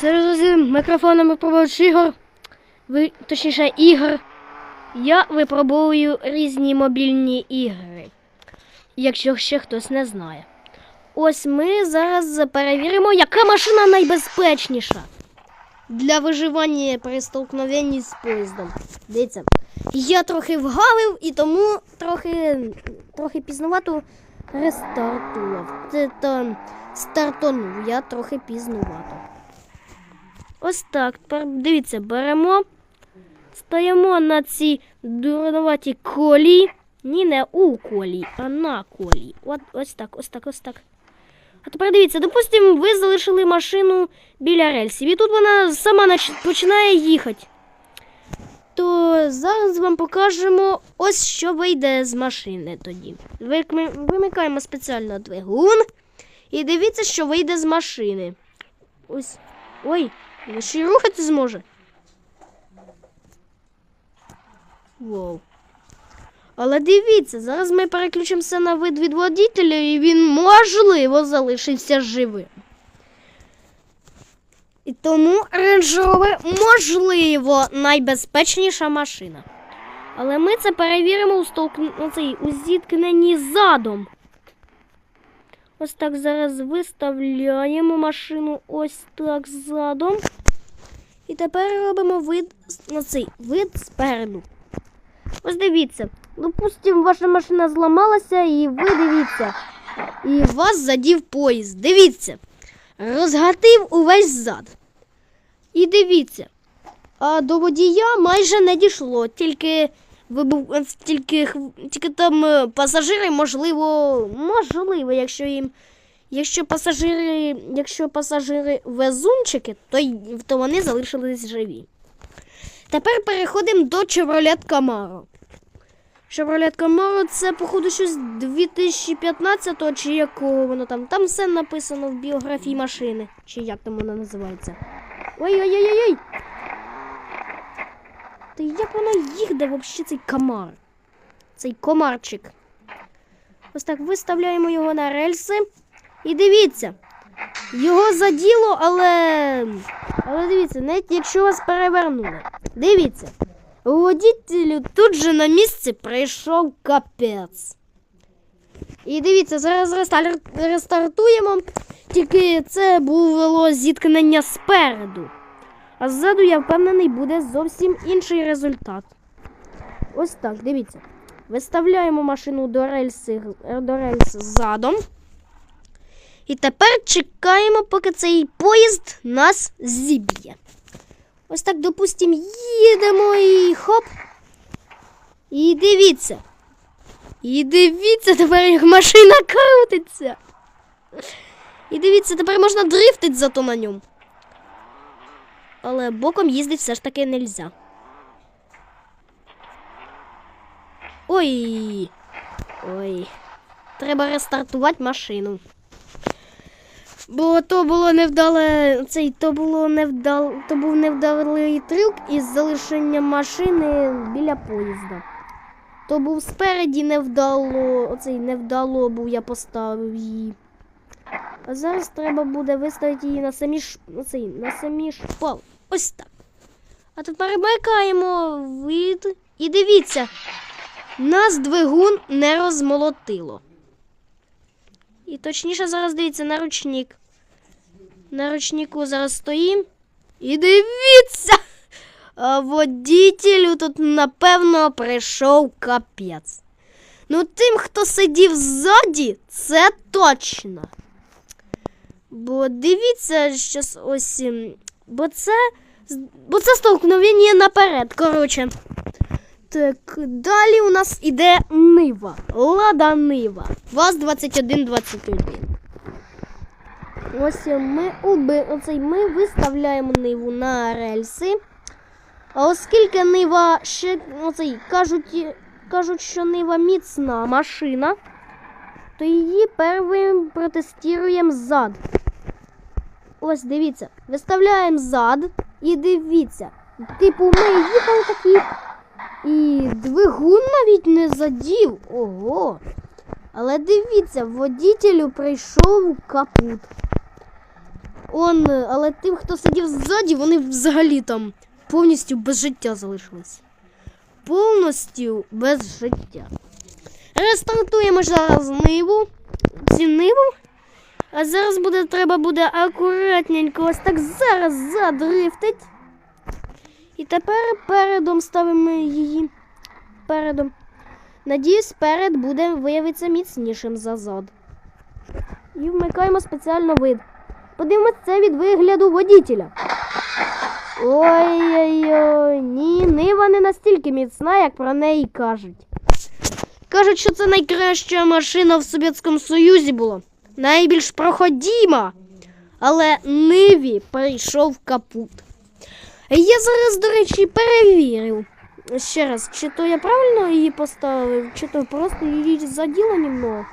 Серед мікрофоном випробувач ігор, ви, точніше ігор, я випробовую різні мобільні ігри, якщо ще хтось не знає. Ось ми зараз перевіримо, яка машина найбезпечніша для виживання при столкновенні з поїздом. Дивіться, я трохи вгавив і тому трохи, трохи пізнувато рестартував. Це то стартонув я трохи пізнувато. Ось так. Тепер дивіться, беремо, стоїмо на цій дурноватій колії. Ні, не у колії, а на колії. От ось так, ось так, ось так. А тепер дивіться, допустимо, ви залишили машину біля рельсів, і тут вона сама починає їхати. То зараз вам покажемо ось що вийде з машини тоді. Вимикаємо спеціально двигун і дивіться, що вийде з машини. Ось. Ой, він ще й рухати зможе. Воу. Але дивіться, зараз ми переключимося на вид від водителя, і він можливо залишився живим. І тому Rover, можливо, найбезпечніша машина. Але ми це перевіримо у, столк... у зіткненні задом. Ось так зараз виставляємо машину ось так задом. І тепер робимо вид на цей вид спереду. Ось дивіться. Допустимо, ваша машина зламалася, і ви дивіться. І вас задів поїзд. Дивіться. Розгатив увесь зад. І дивіться. А до водія майже не дійшло, тільки вибув, тільки, тільки там е, пасажири, можливо, можливо, якщо їм. Якщо пасажири, якщо пасажири везунчики, то, то вони залишились живі. Тепер переходимо до Chevrolet Camaro. Chevrolet Camaro це, походу, щось 2015-го, чи якого воно там. Там все написано в біографії машини, чи як там вона називається. Ой-ой-ой-ой! Та як воно їде взагалі цей комар? Цей комарчик. Ось так виставляємо його на рельси. І дивіться. Його заділо, але. Але дивіться, навіть якщо вас перевернули. Дивіться. Водителю тут же на місці прийшов капець. І дивіться, зараз рестартуємо. Тільки це було зіткнення спереду. А ззаду, я впевнений, буде зовсім інший результат. Ось так, дивіться. Виставляємо машину до рельси, до рельс задом. І тепер чекаємо, поки цей поїзд нас зіб'є. Ось так, допустимо, їдемо і хоп. І дивіться. І дивіться тепер, як машина крутиться. І дивіться, тепер можна дрифтить зато на ньому. Але боком їздить все ж таки нельзя. Ой. Ой. Треба рестартувати машину. Бо то було невдале. Цей то було невдал, то був невдалий трюк із залишенням машини біля поїзда. То був спереді невдало. Оцей невдало був, я поставив її. А зараз треба буде виставити її на самі ш... оцей, на самі шпал. Ось так. А тепер перемикаємо вид. І дивіться, нас двигун не розмолотило. І точніше зараз дивіться на ручник. На ручнику зараз стоїм. І дивіться! А водітелю тут, напевно, прийшов капець. Ну, тим, хто сидів ззаді, це точно. Бо дивіться, що ось. ем, Бо це. Бо це столкновення наперед. Коротше. Так, далі у нас іде Нива. Лада Нива. ВАЗ 2121. Ось ми уби, оцей ми виставляємо ниву на рельси. А оскільки нива ще оцей, кажуть, кажуть, що нива міцна машина, то її первим протестуємо зад. Ось дивіться, виставляємо зад і дивіться. Типу, ми їхали такі. І двигун навіть не задів. Ого. Але дивіться, водітелю прийшов капут. он, але тим, хто сидів ззаді, вони взагалі там повністю без життя залишились. Повністю без життя. Рестартуємо зараз ниву. Цю ниву. А зараз буде, треба буде акуратненько ось так зараз задрифтить. І тепер передом ставимо її. Передом. Надіюсь, перед буде виявитися міцнішим за зад. І вмикаємо спеціально вид. Подивимось це від вигляду водітеля. Ой-ой-ой, ні, нива не настільки міцна, як про неї кажуть. Кажуть, що це найкраща машина в Совєтському Союзі була. Найбільш проходіма. Але Ниві прийшов капут. Я зараз, до речі, перевірив. Ще раз, чи то я правильно її поставив, чи то просто її заділо немного.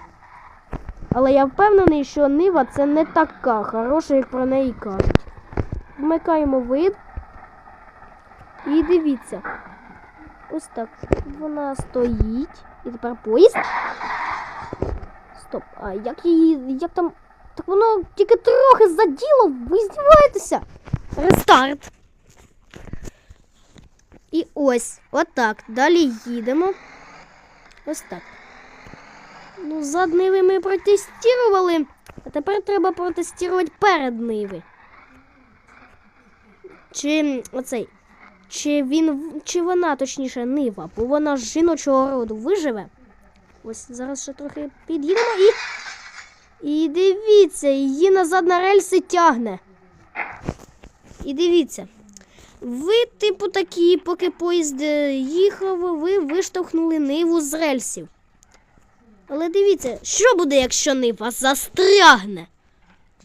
Але я впевнений, що Нива це не така хороша, як про неї кажуть. Вмикаємо вид. І дивіться. Ось так. Вона стоїть. І тепер поїзд. Стоп, а як її. Як там. Так воно тільки трохи заділо, ви здіваєтеся. Рестарт. І ось, отак. Далі їдемо. Ось так. Ну, зад ниви ми протестували, а тепер треба протестувати перед ниви. Чи оцей. Чи він чи вона, точніше, нива, бо вона з жіночого роду виживе. Ось зараз ще трохи під'їдемо і. І дивіться, її назад на рельси тягне. І дивіться. Ви, типу, такі, поки поїзд е, їхав, ви виштовхнули ниву з рельсів. Але дивіться, що буде, якщо нива застрягне?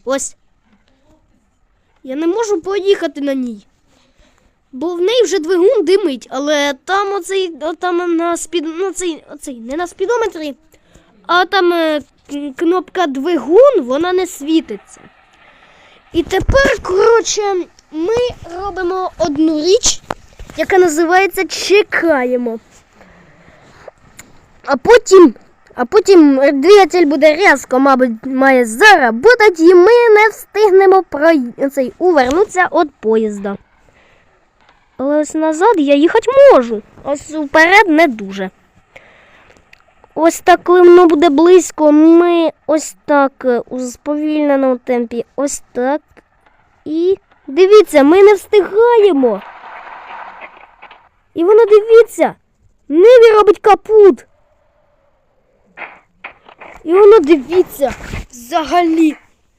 Ось. Я не можу поїхати на ній. Бо в неї вже двигун димить, але там оцей, там на спід, ну, цей, оцей, не на спідометрі, а там е, кнопка двигун, вона не світиться. І тепер, коротше, ми робимо одну річ, яка називається чекаємо. А потім, а потім двигатель буде різко, мабуть, має заработати, і ми не встигнемо про цей увернутися від поїзда. Але ось назад я їхати можу, ось вперед не дуже. Ось так, коли воно буде близько, ми ось так е, у сповільненому темпі, ось так. І дивіться, ми не встигаємо. І воно дивіться, Ниві робить капут. І воно дивіться, взагалі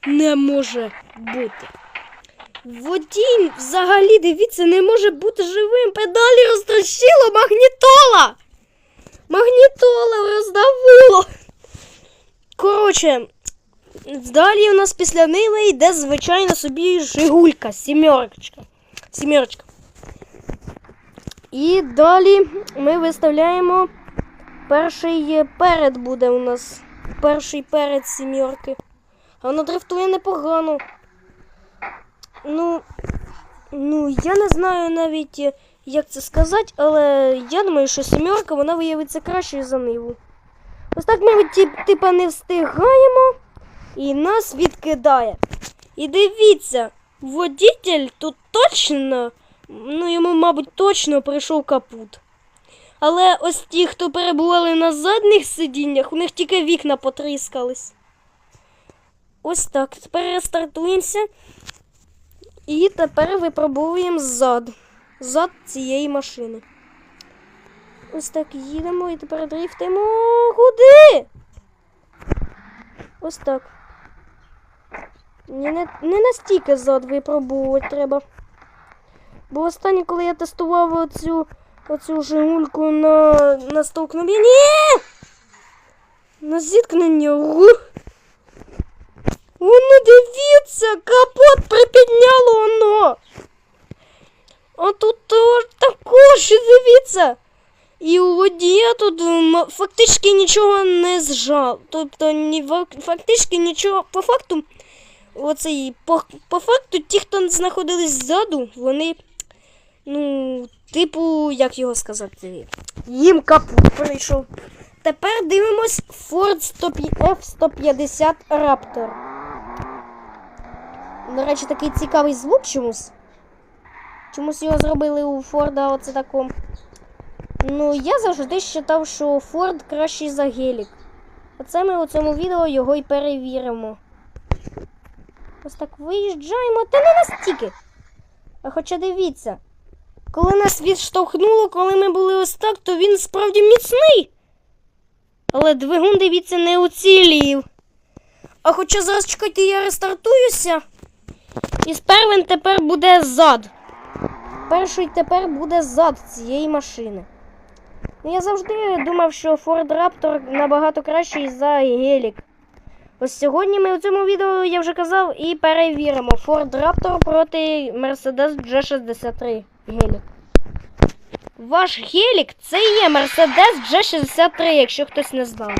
не може бути. Водій взагалі, дивіться, не може бути живим. Педалі розтрощило магнітола. Магнітола роздавило. Коротше, далі у нас після Ниви йде звичайно собі Жигулька, сімерочка. Сімерочка. І далі ми виставляємо перший перед буде у нас. Перший перед сімерки. А воно дрифтує непогано. Ну, ну, я не знаю навіть, е, як це сказати, але я думаю, що сімерка вона виявиться кращою за ниву. Ось так ми типа не встигаємо і нас відкидає. І дивіться, водитель тут точно, ну йому, мабуть, точно прийшов капут. Але ось ті, хто перебували на задніх сидіннях, у них тільки вікна потріскались. Ось так. Тепер рестартуємося. І тепер випробовуємо зад. Зад цієї машини. Ось так їдемо і тепер дрифтимо. Куди? Ось так. Не, не настільки зад випробовувати треба. Бо останнє, коли я тестував оцю, оцю жигульку на, на столкновенні. Ні! На зіткнення. Ух! Воно дивіться, капот припідняло воно. А тут також дивіться. І у водія тут фактично нічого не зжав. Тобто фактично нічого по факту. Оцей, по, по факту, ті, хто знаходились ззаду, вони, ну, типу, як його сказати, їм капут прийшов. Тепер дивимось Ford F-150 Raptor. До речі, такий цікавий звук чомусь. Чомусь його зробили у Форда оце таком. Ну, я завжди вважав, що Форд кращий за гелік. Оце ми у цьому відео його і перевіримо. Ось так виїжджаємо, та не настільки. А хоча дивіться, коли нас відштовхнуло, коли ми були ось так, то він справді міцний. Але двигун, дивіться, не уцілів. А хоча зараз чекайте, я рестартуюся. І спервин тепер буде зад. Перший тепер буде зад цієї машини. Ну, Я завжди думав, що Ford Raptor набагато кращий за гелік. Ось сьогодні ми у цьому відео, я вже казав, і перевіримо Ford Raptor проти Mercedes G63 гелік. Ваш гелік це є Mercedes G63, якщо хтось не знав.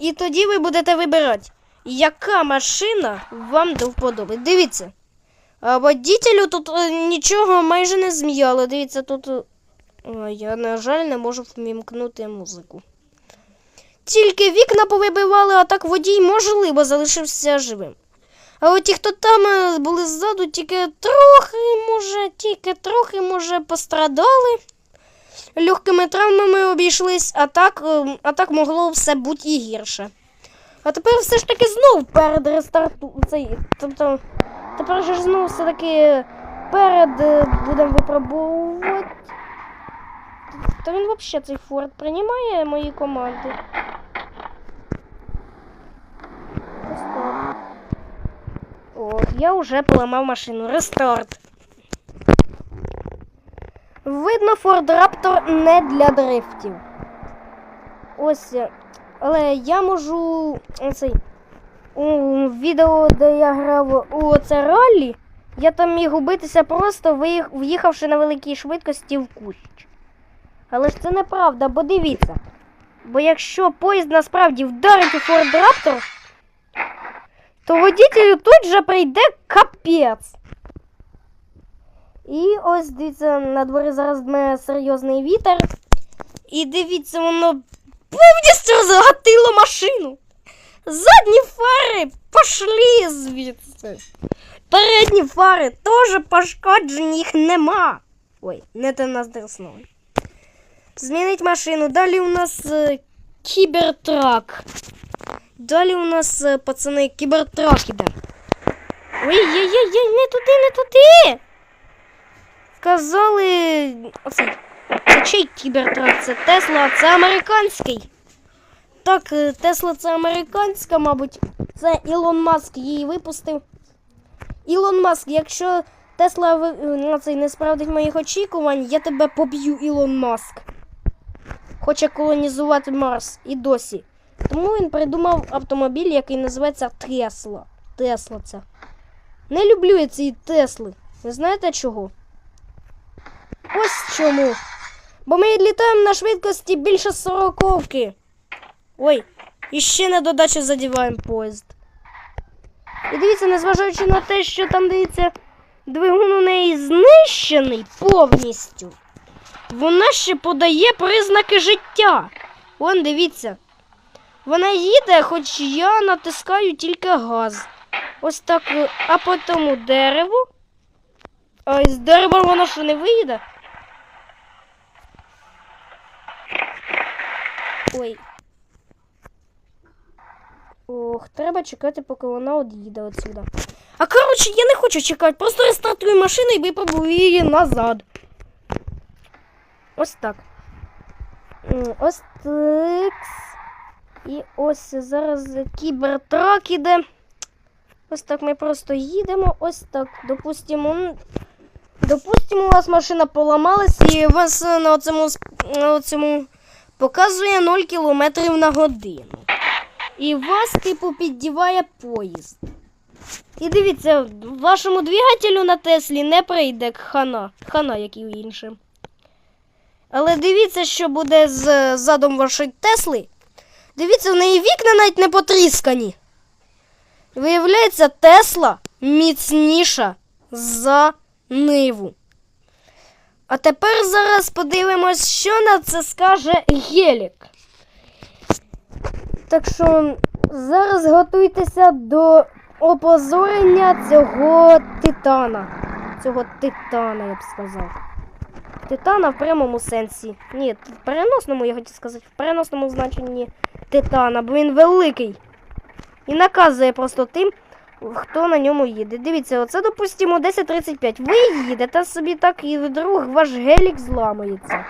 І тоді ви будете вибирати, яка машина вам до вподоби. Дивіться. А водителю тут е, нічого майже не зм'яло. Дивіться, тут. е, Я, на жаль, не можу вмімкнути музику. Тільки вікна повибивали, а так водій, можливо, залишився живим. А от ті, хто там е, були ззаду, тільки трохи, може, тільки трохи, може, пострадали. Легкими травмами обійшлись, а так, е, а так могло все бути і гірше. А тепер все ж таки знов перед рестарту. Цей, тобто, тепер же ж знов все-таки перед е, будемо випробовувати. Та він взагалі цей Форд приймає мої команди. Ось. О, я вже поламав машину. Рестарт. Видно, Ford Raptor не для дрифтів. Ось. Але я можу. Оцей. У відео, де я грав у це раллі, я там міг убитися просто в'їхавши на великій швидкості в кущ. Але ж це неправда, бо дивіться. Бо якщо поїзд насправді вдарить у Ford Raptor, то водителю тут же прийде капець. І ось дивіться, на дворі зараз дме серйозний вітер. І дивіться, воно повністю загатило машину. Задні фари пошли звідси. Передні фари теж пошкоджені, їх нема. Ой, не те нас дреснули. Змінить машину. Далі у нас е, кібертрак. Далі у нас, е, пацани, кібертрак іде. Ой-ой-ой, не туди, не туди. Казали. Оцей. Це чий кібертрак? Це Тесла, це американський. Так, е, Тесла це американська, мабуть. Це Ілон Маск її випустив. Ілон Маск, якщо Тесла е, на цей не справдить моїх очікувань, я тебе поб'ю, Ілон Маск. Хоче колонізувати Марс і досі. Тому він придумав автомобіль, який називається Тесла. Тесла це. Не люблю я ці Тесли. Ви знаєте чого? Ось чому. Бо ми літаємо на швидкості більше сороковки. Ой, і ще на додачу задіваємо поїзд. І дивіться, незважаючи на те, що там дивіться, двигун у неї знищений повністю. Вона ще подає признаки життя. Вон, дивіться. Вона їде, хоч я натискаю тільки газ. Ось так, а по тому дереву. А з дерева воно що не виїде? Ой. Ох, треба чекати, поки вона од'їде отсюда. А коротше, я не хочу чекати, просто рестартую машину і випробую її назад. Ось так. Ось так. І ось зараз кібертрак іде. Ось так ми просто їдемо. Ось так. Допустимо. Допустимо, у вас машина поламалась і у вас на цьому показує 0 км на годину. І вас, типу, піддіває поїзд. І дивіться, вашому двигателю на Теслі не прийде хана. Хана, як і іншим. Але дивіться, що буде з задом вашої Тесли. Дивіться, в неї вікна навіть не потріскані. Виявляється, Тесла міцніша за Ниву. А тепер зараз подивимось, що на це скаже Гелік. Так що зараз готуйтеся до опозорення цього титана. Цього титана, я б сказав. Титана в прямому сенсі. Ні, в переносному, я хотів сказати, в переносному значенні титана, бо він великий. І наказує просто тим, хто на ньому їде. Дивіться, оце, допустимо, 10.35. Ви їдете собі так, і вдруг ваш гелік зламається.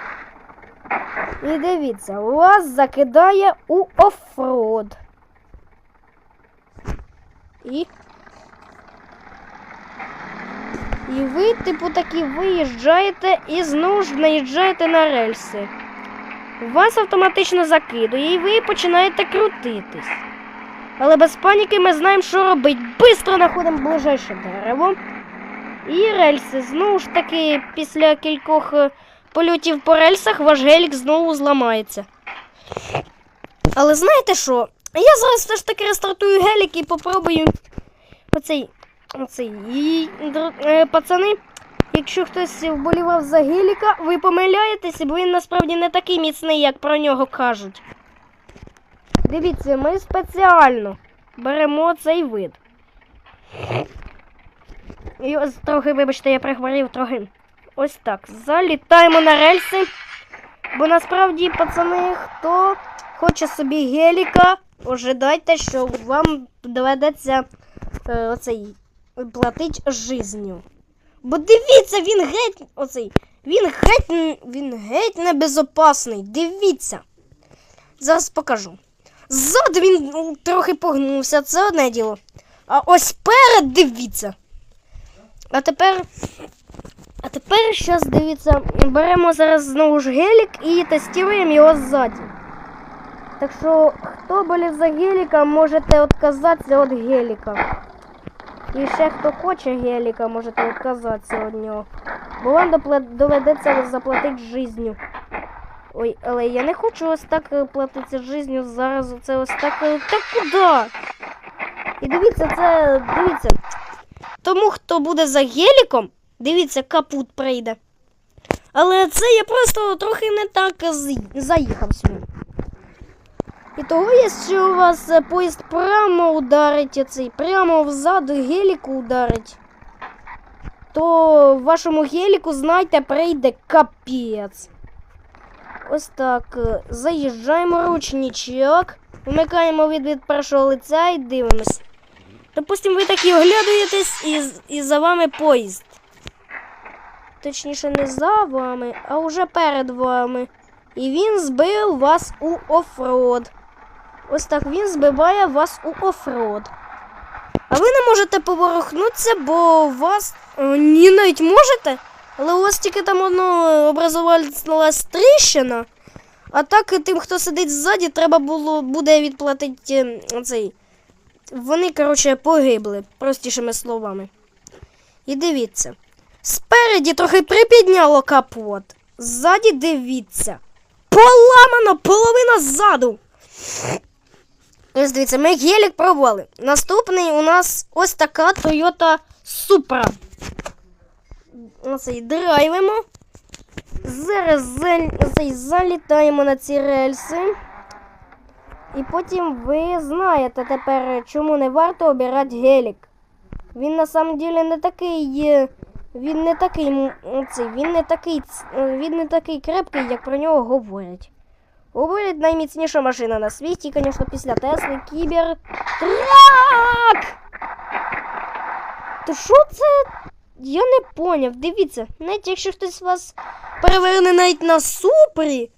І дивіться, вас закидає у оффроуд. І. І ви, типу, такі виїжджаєте і знову ж наїжджаєте на рельси. Вас автоматично закидує, і ви починаєте крутитись. Але без паніки ми знаємо, що робити. Бистро знаходимо ближайше дерево. І рельси. Знову ж таки, після кількох е, польотів по рельсах ваш гелік знову зламається. Але знаєте що? Я зараз все ж таки рестартую гелік і попробую оцей. оцей. І, е, пацани, якщо хтось вболівав за геліка, ви помиляєтеся, бо він насправді не такий міцний, як про нього кажуть. Дивіться, ми спеціально беремо цей вид. І ось трохи, вибачте, я прихворів трохи. Ось так. Залітаємо на рельси. Бо насправді, пацани, хто хоче собі геліка, ожидайте, що вам доведеться е, оцей платить жизнью. Бо дивіться, він геть оцей. Він геть, він геть небезопасний. Дивіться. Зараз покажу. Ззаду він трохи погнувся, це одне діло. А ось перед дивіться. А тепер. А тепер зараз дивіться, беремо зараз знову ж гелік і тестуємо його ззаді. Так що, хто болів за геліка, можете відказатися від геліка. І ще хто хоче геліка, можете відказатися від нього. Бо вам доведеться заплатити жизнью. Ой, але я не хочу ось так е, платити жизнью зараз. Це ось так. е, Та куди? І дивіться, це. Дивіться. Тому хто буде за геліком, дивіться, капут прийде. Але це я просто трохи не так заїхав сюди. І того, якщо у вас е, поїзд прямо ударить оцей, прямо взаду геліку ударить, то вашому геліку, знайте, прийде капець. Ось так. е, Заїжджаємо ручничок, вмикаємо від першого лиця і дивимось. Допустимо, ви такі оглядуєтесь і, і за вами поїзд. Точніше, не за вами, а вже перед вами. І він збив вас у оффроуд. Ось так він збиває вас у оффроуд. А ви не можете поворухнутися, бо у вас. е, Ні, навіть можете. Але у вас тільки там одно образувалась тріщина. А так тим, хто сидить ззаді, треба було буде відплатити е, цей. Вони, коротше, погибли, простішими словами. І дивіться. Спереді трохи припідняло капот. Ззаді дивіться. Поламано половина ззаду. Ось дивіться, ми гелік пробували. Наступний у нас ось така Toyota Supra. Оцей драйвимо. Зараз заль- залітаємо на ці рельси. І потім ви знаєте тепер, чому не варто обирати гелік. Він на самом деле не такий. е, Він не такий. м, Оцей, він не такий. е, Він не такий крепкий, як про нього говорять. Говорять, найміцніша машина на світі, звісно, після Тесли, Кібер. Трак! То що це? Я не поняв. Дивіться, навіть якщо хтось вас переверне навіть на супері,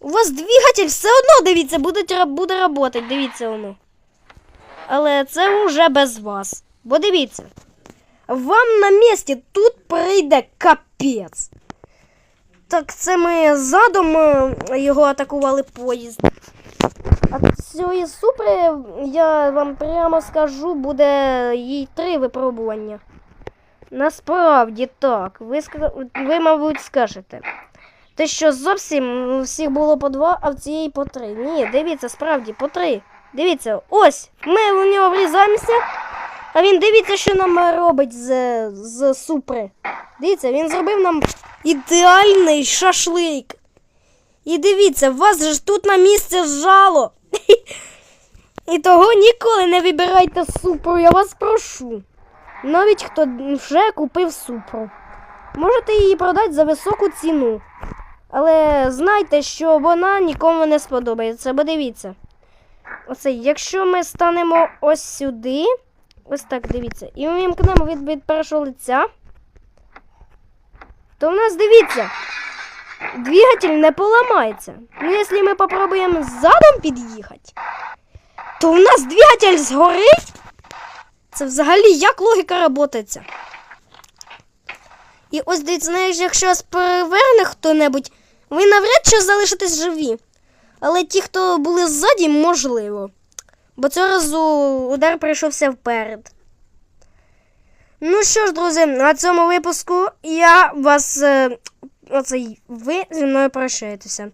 у вас двигатель все одно дивіться, буде, буде працювати, дивіться воно. Але це вже без вас. Бо дивіться, вам на місці тут прийде капець. Так це ми задом е, його атакували поїзд. А цієї супри, я вам прямо скажу, буде їй три випробування. Насправді так. Ви, ви мабуть, скажете. Те, що зовсім всіх було по два, а в цієї по три. Ні, дивіться, справді, по три. Дивіться, ось, ми у нього врізаємося, а він дивіться, що нам робить з, з супри. Дивіться, він зробив нам ідеальний шашлик. І дивіться, вас ж тут на місце зжало. І того ніколи не вибирайте супру, я вас прошу. Навіть хто вже купив супру. Можете її продати за високу ціну. Але знайте, що вона нікому не сподобається. Бо дивіться. Оце, якщо ми станемо ось сюди, ось так дивіться, і увімкнемо від, від першого лиця, то в нас дивіться, двигатель не поламається. Ну, якщо ми попробуємо задом під'їхати, то в нас двигатель згорить. Це взагалі як логіка работається. І ось дивіться, навіть якщо вас переверне хто-небудь, ви навряд чи залишитесь живі. Але ті, хто були ззаді, можливо. Бо цього разу удар прийшовся вперед. Ну що ж, друзі, на цьому випуску я вас. Е, оцей, ви зі мною прощаєтеся.